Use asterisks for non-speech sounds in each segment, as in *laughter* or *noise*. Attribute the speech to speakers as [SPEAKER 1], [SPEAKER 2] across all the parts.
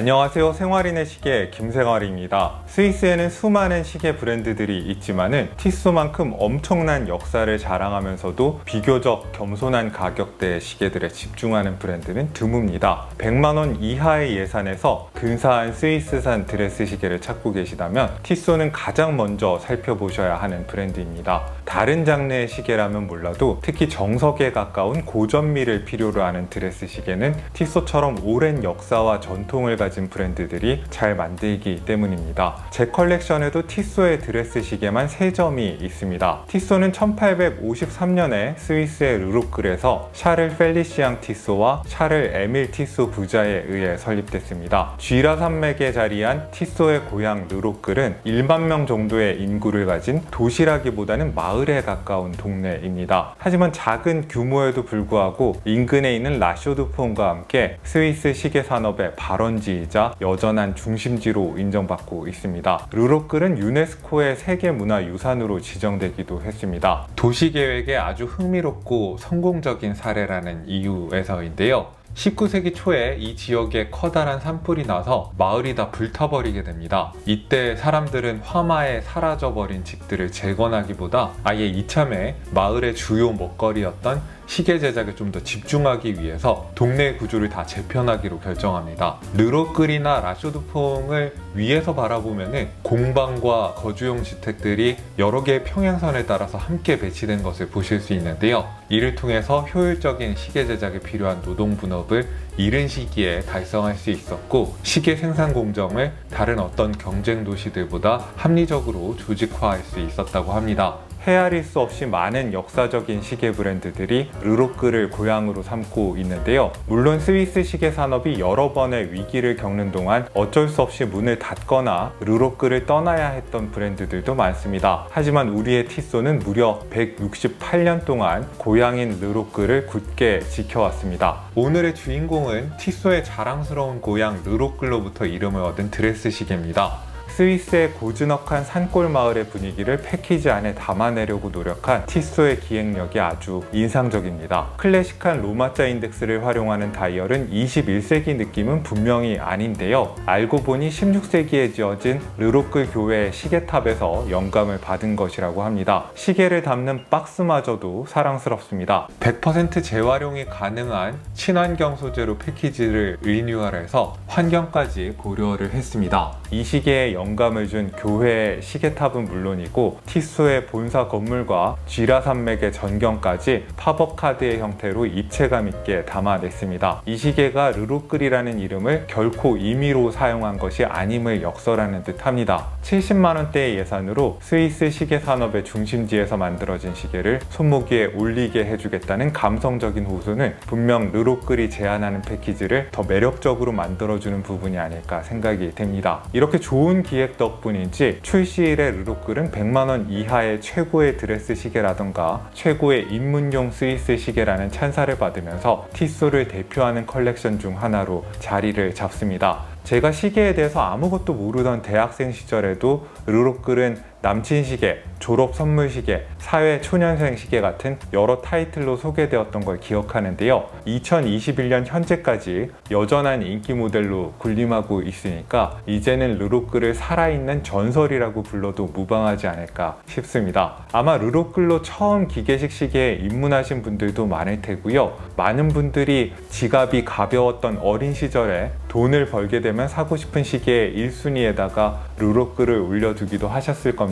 [SPEAKER 1] 안녕하세요. 생활인의 시계 김생활입니다. 스위스에는 수많은 시계 브랜드들이 있지만은 티소만큼 엄청난 역사를 자랑하면서도 비교적 겸손한 가격대의 시계들에 집중하는 브랜드는 드뭅니다. 100만 원 이하의 예산에서 근사한 스위스산 드레스 시계를 찾고 계시다면 티소는 가장 먼저 살펴보셔야 하는 브랜드입니다. 다른 장르의 시계라면 몰라도 특히 정석에 가까운 고전미를 필요로 하는 드레스 시계는 티소처럼 오랜 역사와 전통을 가진 브랜드들이 잘 만들기 때문입니다. 제 컬렉션에도 티소의 드레스 시계만 3점이 있습니다. 티소는 1853년에 스위스의 르로클에서 샤를 펠리시앙 티소와 샤를 에밀 티소 부자에 의해 설립됐습니다. 쥐라 산맥에 자리한 티소의 고향 르로클은 1만 명 정도의 인구를 가진 도시라기보다는 마을에 가까운 동네입니다. 하지만 작은 규모에도 불구하고 인근에 있는 라쇼드폰과 함께 스위스 시계 산업의 발원지 이자 여전한 중심지로 인정받고 있습니다. 르로클은 유네스코의 세계 문화 유산으로 지정되기도 했습니다. 도시 계획에 아주 흥미롭고 성공적인 사례라는 이유에서인데요. 19세기 초에 이 지역에 커다란 산불이 나서 마을이 다 불타버리게 됩니다. 이때 사람들은 화마에 사라져버린 집들을 재건하기보다 아예 이참에 마을의 주요 먹거리였던 시계 제작에 좀 더 집중하기 위해서 동네 구조를 다 재편하기로 결정합니다. 르로끌이나 라쇼드퐁을 위에서 바라보면 공방과 거주용 주택들이 여러 개의 평행선을 따라서 함께 배치된 것을 보실 수 있는데요. 이를 통해서 효율적인 시계 제작에 필요한 노동 분업을 이른 시기에 달성할 수 있었고 시계 생산 공정을 다른 어떤 경쟁 도시들보다 합리적으로 조직화할 수 있었다고 합니다. 헤아릴 수 없이 많은 역사적인 시계 브랜드들이 르로크를 고향으로 삼고 있는데요. 물론 스위스 시계 산업이 여러 번의 위기를 겪는 동안 어쩔 수 없이 문을 닫거나 르로크를 떠나야 했던 브랜드들도 많습니다. 하지만 우리의 티소는 무려 168년 동안 고향인 르로크를 굳게 지켜왔습니다. 오늘의 주인공은 티소의 자랑스러운 고향 르로클로부터 이름을 얻은 드레스 시계입니다. 스위스의 고즈넉한 산골 마을의 분위기를 패키지 안에 담아내려고 노력한 티소의 기획력이 아주 인상적입니다. 클래식한 로마자 인덱스를 활용하는 다이얼은 21세기 느낌은 분명히 아닌데요. 알고 보니 16세기에 지어진 르로클 교회의 시계탑에서 영감을 받은 것이라고 합니다. 시계를 담는 박스마저도 사랑스럽습니다. 100% 재활용이 가능한 친환경 소재로 패키지를 리뉴얼해서 환경까지 고려를 했습니다. 이 시계에 영 감을 준 교회 시계탑은 물론이고 티소의 본사 건물과 쥐라 산맥의 전경까지 팝업 카드의 형태로 입체감 있게 담아냈습니다. 이 시계가 르루끌이라는 이름을 결코 임의로 사용한 것이 아님을 역설하는 듯합니다. 70만 원대의 예산으로 스위스 시계 산업의 중심지에서 만들어진 시계를 손목위에 올리게 해주겠다는 감성적인 호소는 분명 르로끌이 제안하는 패키지를 더 매력적으로 만들어주는 부분이 아닐까 생각이 됩니다. 이렇게 좋은 기획 덕분인지 출시일의 르로끌은 100만원 이하의 최고의 드레스 시계라던가 최고의 입문용 스위스 시계라는 찬사를 받으면서 티소를 대표하는 컬렉션 중 하나로 자리를 잡습니다. 제가 시계에 대해서 아무것도 모르던 대학생 시절에도 르로끌은 남친 시계, 졸업 선물 시계, 사회 초년생 시계 같은 여러 타이틀로 소개되었던 걸 기억하는데요. 2021년 현재까지 여전한 인기 모델로 군림하고 있으니까 이제는 르로끌을 살아있는 전설이라고 불러도 무방하지 않을까 싶습니다. 아마 르로끌로 처음 기계식 시계에 입문하신 분들도 많을 테고요. 많은 분들이 지갑이 가벼웠던 어린 시절에 돈을 벌게 되면 사고 싶은 시계의 1순위에다가 르로끌을 올려두기도 하셨을 겁니다.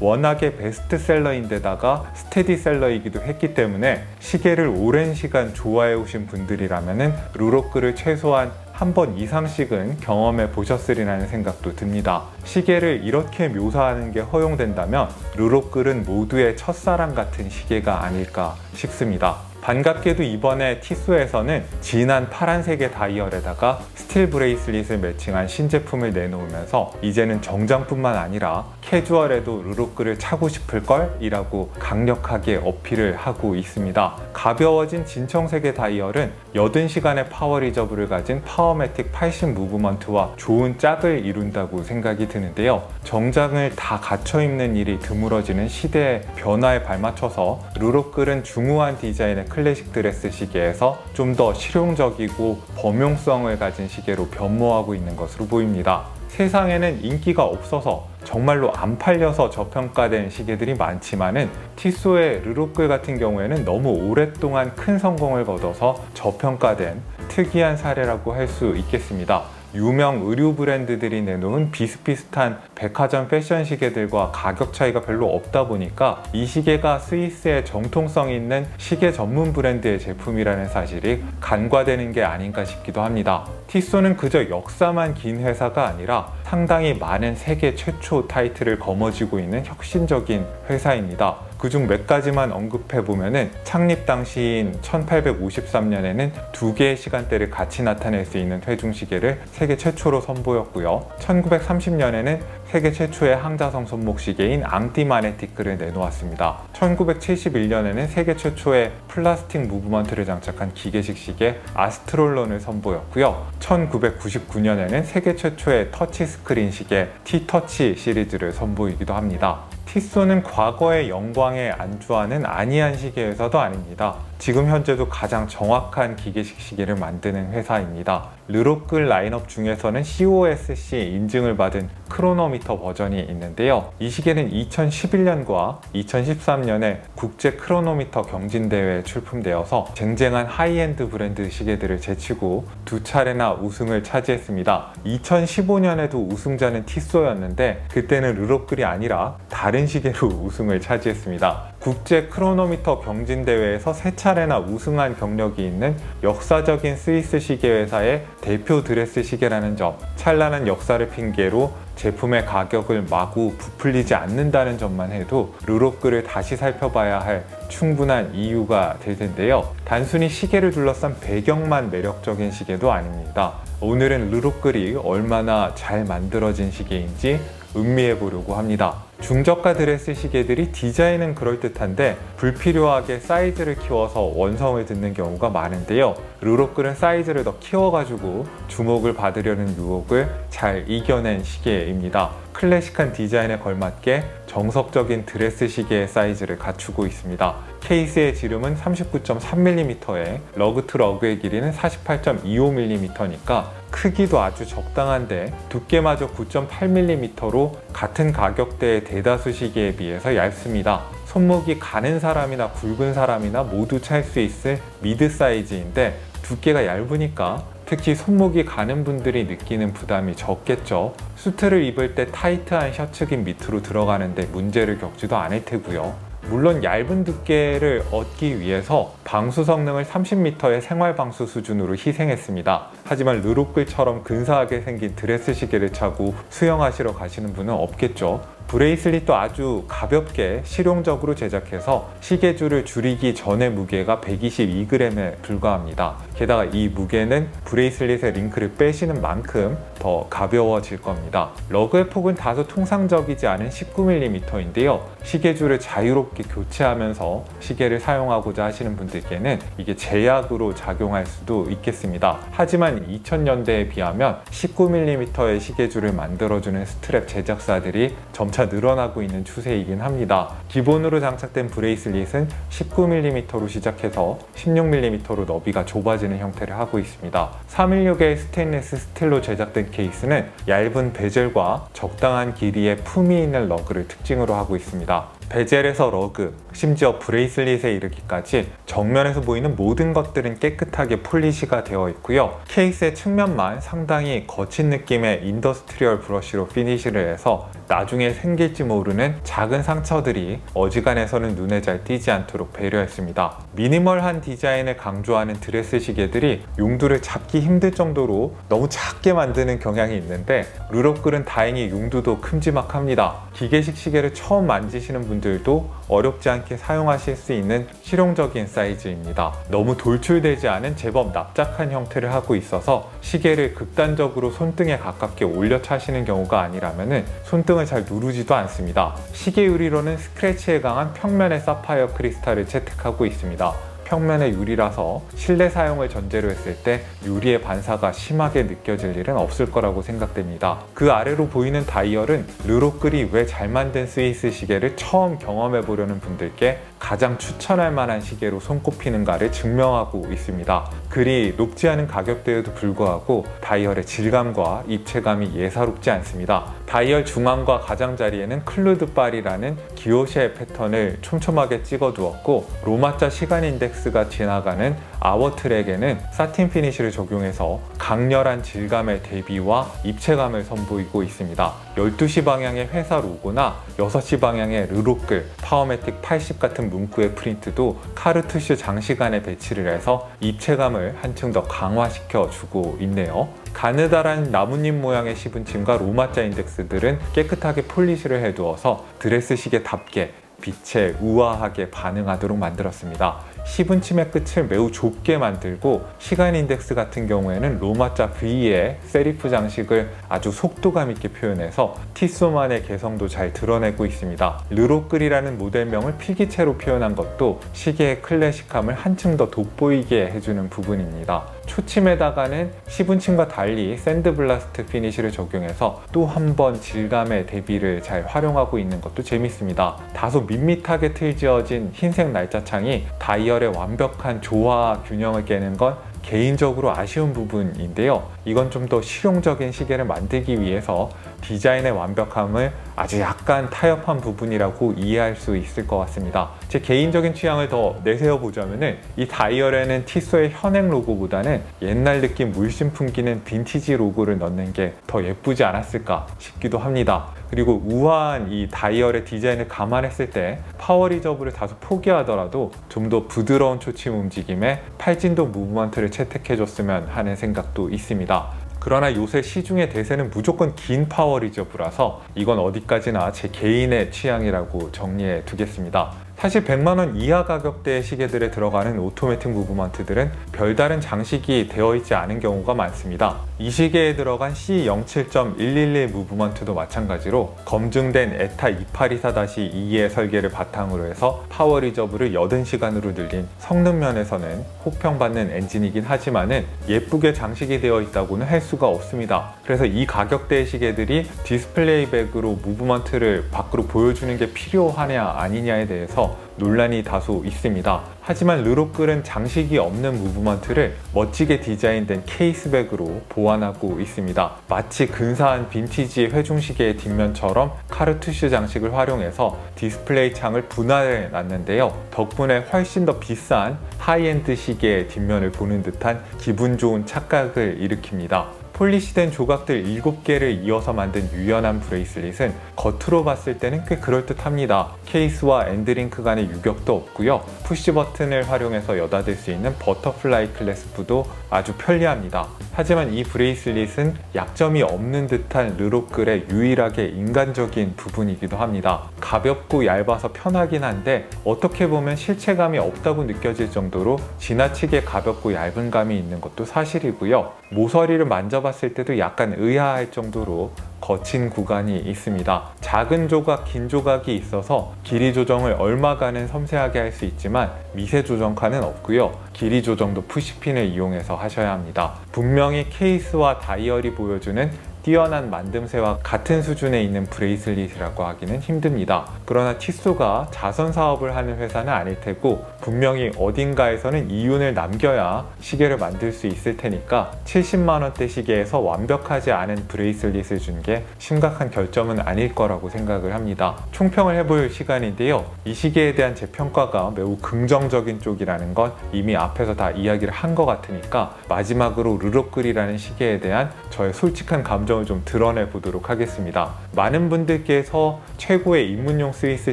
[SPEAKER 1] 워낙에 베스트셀러인데다가 스테디셀러이기도 했기 때문에 시계를 오랜 시간 좋아해 오신 분들이라면 르로끌을 최소한 한번 이상씩은 경험해 보셨으리라는 생각도 듭니다. 시계를 이렇게 묘사하는 게 허용된다면 르로끌은 모두의 첫사랑 같은 시계가 아닐까 싶습니다. 반갑게도 이번에 티소에서는 진한 파란색의 다이얼에다가 스틸 브레이슬릿을 매칭한 신제품을 내놓으면서 이제는 정장뿐만 아니라 캐주얼에도 르로크를 차고 싶을 걸? 이라고 강력하게 어필을 하고 있습니다. 가벼워진 진청색의 다이얼은 80시간의 파워 리저브를 가진 파워매틱 80 무브먼트와 좋은 짝을 이룬다고 생각이 드는데요. 정장을 다 갖춰 입는 일이 드물어지는 시대의 변화에 발맞춰서 르로클은 중후한 디자인의 클래식 드레스 시계에서 좀 더 실용적이고 범용성을 가진 시계로 변모하고 있는 것으로 보입니다. 세상에는 인기가 없어서 정말로 안 팔려서 저평가된 시계들이 많지만은 티소의 르로끌 같은 경우에는 너무 오랫동안 큰 성공을 거둬서 저평가된 특이한 사례라고 할 수 있겠습니다. 유명 의류 브랜드들이 내놓은 비슷비슷한 백화점 패션 시계들과 가격 차이가 별로 없다 보니까 이 시계가 스위스의 정통성 있는 시계 전문 브랜드의 제품이라는 사실이 간과되는 게 아닌가 싶기도 합니다. 티소는 그저 역사만 긴 회사가 아니라 상당히 많은 세계 최초 타이틀을 거머쥐고 있는 혁신적인 회사입니다. 그중 몇 가지만 언급해 보면은 창립 당시인 1853년에는 두 개의 시간대를 같이 나타낼 수 있는 회중 시계를 세계 최초로 선보였고요. 1930년에는 세계 최초의 항자성 손목 시계인 앙티마네티크를 내놓았습니다. 1971년에는 세계 최초의 플라스틱 무브먼트를 장착한 기계식 시계 아스트롤론을 선보였고요. 1999년에는 세계 최초의 터치 스크린 시계 T-터치 시리즈를 선보이기도 합니다. 티소는 과거의 영광에 안주하는 아니한 시계에서도 아닙니다. 지금 현재도 가장 정확한 기계식 시계를 만드는 회사입니다. 르로끌 라인업 중에서는 COSC 인증을 받은 크로노미터 버전이 있는데요. 이 시계는 2011년과 2013년에 국제 크로노미터 경진대회에 출품되어서 쟁쟁한 하이엔드 브랜드 시계들을 제치고 두 차례나 우승을 차지했습니다. 2015년에도 우승자는 티소였는데 그때는 르로끌이 아니라 다른 시계로 *laughs* 우승을 차지했습니다. 국제 크로노미터 경진대회에서 세차 례나 우승한 경력이 있는 역사적인 스위스 시계 회사의 대표 드레스 시계라는 점, 찬란한 역사를 핑계로 제품의 가격을 마구 부풀리지 않는다는 점만 해도 르로끌을 다시 살펴봐야 할 충분한 이유가 될 텐데요. 단순히 시계를 둘러싼 배경만 매력적인 시계도 아닙니다. 오늘은 르로끌이 얼마나 잘 만들어진 시계인지 음미해 보려고 합니다. 중저가 드레스 시계들이 디자인은 그럴듯한데 불필요하게 사이즈를 키워서 원성을 듣는 경우가 많은데요. 르로끌은 사이즈를 더 키워가지고 주목을 받으려는 유혹을 잘 이겨낸 시계입니다. 클래식한 디자인에 걸맞게 정석적인 드레스 시계의 사이즈를 갖추고 있습니다. 케이스의 지름은 39.3mm에 러그 투 러그의 길이는 48.25mm니까 크기도 아주 적당한데 두께마저 9.8mm로 같은 가격대의 대다수 시계에 비해서 얇습니다. 손목이 가는 사람이나 굵은 사람이나 모두 찰 수 있을 미드 사이즈인데 두께가 얇으니까 특히 손목이 가는 분들이 느끼는 부담이 적겠죠. 수트를 입을 때 타이트한 셔츠긴 밑으로 들어가는데 문제를 겪지도 않을 테고요. 물론 얇은 두께를 얻기 위해서 방수 성능을 30m의 생활 방수 수준으로 희생했습니다. 하지만 르로끌처럼 근사하게 생긴 드레스 시계를 차고 수영하시러 가시는 분은 없겠죠. 브레이슬릿도 아주 가볍게 실용적으로 제작해서 시계줄을 줄이기 전의 무게가 122g에 불과합니다. 게다가 이 무게는 브레이슬릿의 링크를 빼시는 만큼 더 가벼워질 겁니다. 러그의 폭은 다소 통상적이지 않은 19mm인데요. 시계줄을 자유롭게 교체하면서 시계를 사용하고자 하시는 분들께는 이게 제약으로 작용할 수도 있겠습니다. 하지만 2000년대에 비하면 19mm의 시계줄을 만들어주는 스트랩 제작사들이 점차 늘어나고 있는 추세이긴 합니다. 기본으로 장착된 브레이슬릿은 19mm로 시작해서 16mm로 너비가 좁아지는 형태를 하고 있습니다. 316의 스테인리스 스틸로 제작된 케이스는 얇은 베젤과 적당한 길이의 품위 있는 러그를 특징으로 하고 있습니다. 베젤에서 러그, 심지어 브레이슬릿에 이르기까지 정면에서 보이는 모든 것들은 깨끗하게 폴리시가 되어 있고요. 케이스의 측면만 상당히 거친 느낌의 인더스트리얼 브러쉬로 피니시를 해서 나중에 생길지 모르는 작은 상처들이 어지간해서는 눈에 잘 띄지 않도록 배려했습니다. 미니멀한 디자인을 강조하는 드레스 시계들이 용두를 잡기 힘들 정도로 너무 작게 만드는 경향이 있는데 르로끌은 다행히 용두도 큼지막합니다. 기계식 시계를 처음 만지시는 분 들도 어렵지 않게 사용하실 수 있는 실용적인 사이즈입니다. 너무 돌출되지 않은 제법 납작한 형태를 하고 있어서 시계를 극단적으로 손등에 가깝게 올려 차시는 경우가 아니라면 손등을 잘 누르지도 않습니다. 시계 유리로는 스크래치에 강한 평면의 사파이어 크리스탈을 채택하고 있습니다. 평면의 유리라서 실내 사용을 전제로 했을 때 유리의 반사가 심하게 느껴질 일은 없을 거라고 생각됩니다. 그 아래로 보이는 다이얼은 르로끌이 왜 잘 만든 스위스 시계를 처음 경험해 보려는 분들께 가장 추천할 만한 시계로 손꼽히는가를 증명하고 있습니다. 그리 높지 않은 가격대에도 불구하고 다이얼의 질감과 입체감이 예사롭지 않습니다. 다이얼 중앙과 가장자리에는 클루드발이라는 기호시의 패턴을 촘촘하게 찍어두었고 로마자 시간 인덱스가 지나가는 아워 트랙에는 사틴 피니쉬를 적용해서 강렬한 질감의 대비와 입체감을 선보이고 있습니다. 12시 방향의 회사 로고나 6시 방향의 르로끌, 파워매틱 80 같은 문구의 프린트도 카르투슈 장시간에 배치를 해서 입체감을 한층 더 강화시켜 주고 있네요. 가느다란 나뭇잎 모양의 시분침과 로마자 인덱스들은 깨끗하게 폴리시를 해두어서 드레스시계답게 빛에 우아하게 반응하도록 만들었습니다. 시분침의 끝을 매우 좁게 만들고 시간 인덱스 같은 경우에는 로마자 V의 세리프 장식을 아주 속도감 있게 표현해서 티소만의 개성도 잘 드러내고 있습니다. 르로끌이라는 모델명을 필기체로 표현한 것도 시계의 클래식함을 한층 더 돋보이게 해주는 부분입니다. 초침에다가는 시분침과 달리 샌드블라스트 피니쉬를 적용해서 또 한 번 질감의 대비를 잘 활용하고 있는 것도 재밌습니다. 다소 밋밋하게 틀지어진 흰색 날짜창이 다이얼의 완벽한 조화 균형을 깨는 건 개인적으로 아쉬운 부분인데요. 이건 좀 더 실용적인 시계를 만들기 위해서 디자인의 완벽함을 아주 약간 타협한 부분이라고 이해할 수 있을 것 같습니다. 제 개인적인 취향을 더 내세워 보자면은 이 다이얼에는 티소의 현행 로고보다는 옛날 느낌 물씬 풍기는 빈티지 로고를 넣는 게 더 예쁘지 않았을까 싶기도 합니다. 그리고 우아한 이 다이얼의 디자인을 감안했을 때 파워 리저브를 다소 포기하더라도 좀 더 부드러운 초침 움직임에 팔진도 무브먼트를 채택해줬으면 하는 생각도 있습니다. 그러나 요새 시중의 대세는 무조건 긴 파워 리저브라서 이건 어디까지나 제 개인의 취향이라고 정리해 두겠습니다. 사실 100만 원 이하 가격대의 시계들에 들어가는 오토매틱 무브먼트들은 별다른 장식이 되어 있지 않은 경우가 많습니다. 이 시계에 들어간 C07.111 무브먼트도 마찬가지로 검증된 에타 2824-2의 설계를 바탕으로 해서 파워 리저브를 80시간으로 늘린 성능 면에서는 호평받는 엔진이긴 하지만은 예쁘게 장식이 되어 있다고는 할 수가 없습니다. 그래서 이 가격대의 시계들이 디스플레이 백으로 무브먼트를 밖으로 보여주는 게 필요하냐 아니냐에 대해서 논란이 다소 있습니다. 하지만 르로끌은 장식이 없는 무브먼트를 멋지게 디자인된 케이스백으로 보완하고 있습니다. 마치 근사한 빈티지 회중시계의 뒷면처럼 카르투슈 장식을 활용해서 디스플레이 창을 분할해 놨는데요. 덕분에 훨씬 더 비싼 하이엔드 시계의 뒷면을 보는 듯한 기분 좋은 착각을 일으킵니다. 폴리시된 조각들 7개를 이어서 만든 유연한 브레이슬릿은 겉으로 봤을 때는 꽤 그럴듯합니다. 케이스와 엔드링크 간의 유격도 없고요. 푸시 버튼을 활용해서 여닫을 수 있는 버터플라이 클래스프도 아주 편리합니다. 하지만 이 브레이슬릿은 약점이 없는 듯한 르로끌의 유일하게 인간적인 부분이기도 합니다. 가볍고 얇아서 편하긴 한데 어떻게 보면 실체감이 없다고 느껴질 정도로 지나치게 가볍고 얇은 감이 있는 것도 사실이고요. 모서리를 만져 봤을 때도 약간 의아할 정도로 거친 구간이 있습니다. 작은 조각, 긴 조각이 있어서 길이 조정을 얼마간은 섬세하게 할 수 있지만 미세 조정칸은 없고요. 길이 조정도 푸시핀을 이용해서 하셔야 합니다. 분명히 케이스와 다이얼이 보여주는 뛰어난 만듦새와 같은 수준에 있는 브레이슬릿이라고 하기는 힘듭니다. 그러나 티소가 자선 사업을 하는 회사는 아닐 테고 분명히 어딘가에서는 이윤을 남겨야 시계를 만들 수 있을 테니까 70만 원대 시계에서 완벽하지 않은 브레이슬릿을 준 게 심각한 결점은 아닐 거라고 생각을 합니다. 총평을 해볼 시간인데요. 이 시계에 대한 제 평가가 매우 긍정적인 쪽이라는 건 이미 앞에서 다 이야기를 한 것 같으니까 마지막으로 르로끌이라는 시계에 대한 저의 솔직한 감정 감정을 좀 드러내 보도록 하겠습니다. 많은 분들께서 최고의 입문용 스위스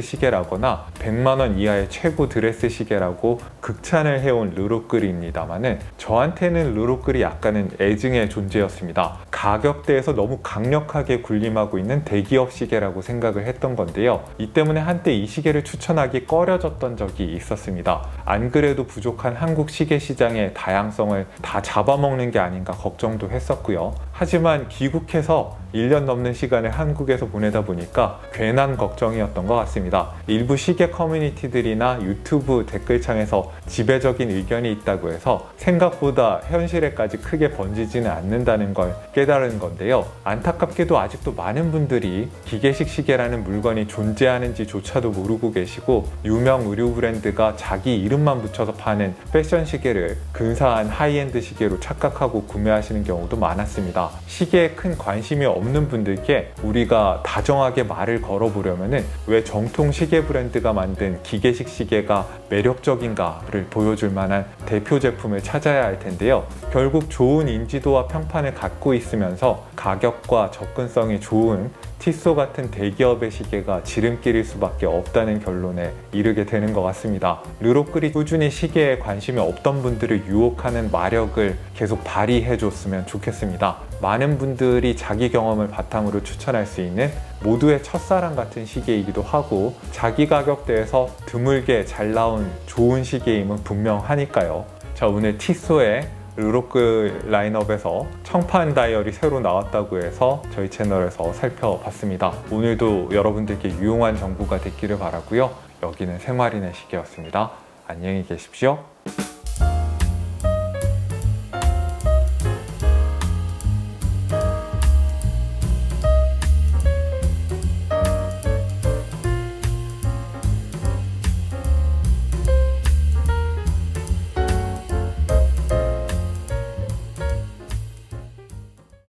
[SPEAKER 1] 시계라거나 100만원 이하의 최고 드레스 시계라고 극찬을 해온 르로끌입니다만은 저한테는 르로끌이 약간은 애증의 존재였습니다. 가격대에서 너무 강력하게 군림하고 있는 대기업 시계라고 생각을 했던 건데요. 이 때문에 한때 이 시계를 추천하기 꺼려졌던 적이 있었습니다. 안 그래도 부족한 한국 시계 시장의 다양성을 다 잡아먹는 게 아닌가 걱정도 했었고요. 하지만 귀국해서 1년 넘는 시간을 한국에서 보내다 보니까 괜한 걱정이었던 것 같습니다. 일부 시계 커뮤니티들이나 유튜브 댓글창에서 지배적인 의견이 있다고 해서 생각보다 현실에까지 크게 번지지는 않는다는 걸 깨달은 건데요. 안타깝게도 아직도 많은 분들이 기계식 시계라는 물건이 존재하는지조차도 모르고 계시고 유명 의류 브랜드가 자기 이름만 붙여서 파는 패션 시계를 근사한 하이엔드 시계로 착각하고 구매하시는 경우도 많았습니다. 시계에 큰 관심이 없는 분들께 우리가 다정하게 말을 걸어보려면은 왜 정통 시계 브랜드가 만든 기계식 시계가 매력적인가를 보여줄 만한 대표 제품을 찾아야 할 텐데요. 결국 좋은 인지도와 평판을 갖고 있으면서 가격과 접근성이 좋은 티소 같은 대기업의 시계가 지름길일 수밖에 없다는 결론에 이르게 되는 것 같습니다. 르로끌이 꾸준히 시계에 관심이 없던 분들을 유혹하는 마력을 계속 발휘해 줬으면 좋겠습니다. 많은 분들이 자기 경험을 바탕으로 추천할 수 있는 모두의 첫사랑 같은 시계이기도 하고 자기 가격대에서 드물게 잘 나온 좋은 시계임은 분명하니까요. 자, 오늘 티소의 르로크 라인업에서 청판 다이얼이 새로 나왔다고 해서 저희 채널에서 살펴봤습니다. 오늘도 여러분들께 유용한 정보가 됐기를 바라고요. 여기는 생활인의 시계였습니다. 안녕히 계십시오.